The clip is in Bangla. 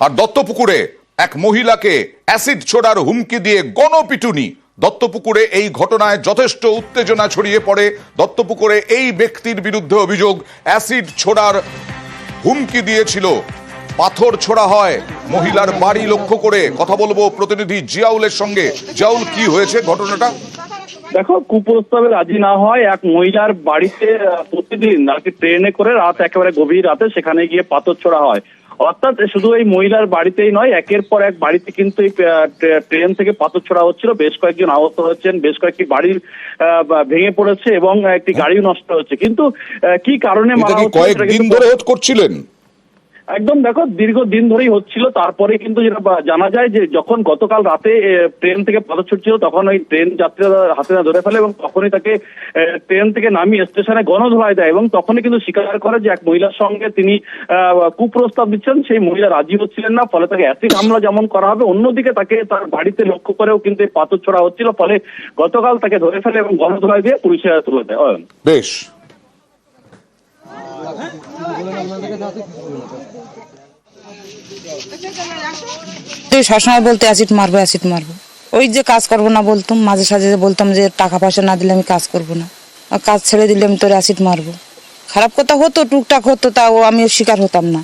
আর দত্তপুকুরে এক মহিলাকে অ্যাসিড ছোড়ার হুমকি দিয়ে গণপিটুনি। দত্তপুকুরে এই ঘটনায় যথেষ্ট উত্তেজনা ছড়িয়ে পড়ে। দত্তপুকুরে এই ব্যক্তির বিরুদ্ধে অভিযোগ, অ্যাসিড ছোড়ার হুমকি দিয়েছিল। পাথর ছোড়া হয়, মহিলার বাড়ি লক্ষ্য করে কথা বলব প্রতিনিধি জিয়াউলের সঙ্গে। জিয়াউল, কি হয়েছে ঘটনাটা? দেখো, কুপ্রস্তাবে রাজি না হয় এক মহিলার বাড়িতে প্রতিদিন আর কি ট্রেনে করে রাত, একেবারে গভীর রাতে সেখানে গিয়ে পাথর ছোড়া হয়। অর্থাৎ শুধু এই মহিলার বাড়িতেই নয় একের পর এক বাড়িতে কিন্তু এই ট্রেন থেকে পাথর ছোড়া হচ্ছিল। বেশ কয়েকজন আহত হচ্ছেন বেশ কয়েকটি বাড়ির আহ, ভেঙে পড়েছে এবং একটি গাড়িও নষ্ট হচ্ছে। কিন্তু কি কারণে মারা হচ্ছে কয়েকদিন ধরে করছিলেন? একদম দেখো, দীর্ঘদিন ধরেই হচ্ছিল। তারপরে কিন্তু যেটা জানা যায় যে যখন গতকাল রাতে ট্রেন থেকে পাথর ছুটছিল তখন ওই ট্রেন যাত্রীরা হাতে না ধরে ফেলে এবং তখনই তাকে ট্রেন থেকে নামিয়ে স্টেশনে গণধোলাই দেয় এবং তখনই কিন্তু স্বীকার করে যে এক মহিলার সঙ্গে তিনি কুপ্রস্তাব দিচ্ছেন। সেই মহিলা রাজি হচ্ছিলেন না, ফলে তাকে অ্যাসিড হামলা যেমন করা হবে, অন্যদিকে তাকে তার বাড়িতে লক্ষ্য করেও কিন্তু পাথর ছোড়া হচ্ছিল। ফলে গতকাল তাকে ধরে ফেলে এবং গণধোলাই দিয়ে পুলিশের তুলে দেয়। বেশ। সবসময় বলতে অ্যাসিড মারবো অ্যাসিড মারবো। ওই যে কাজ করব না বলতাম, মাঝে সাঝে যে বলতাম যে টাকা পয়সা না দিলে আমি কাজ করব না। কাজ ছেড়ে দিলে আমি তোর অ্যাসিড মারবো। খারাপ কথা হতো, টুকটাক হতো, তাও আমি স্বীকার হতাম না।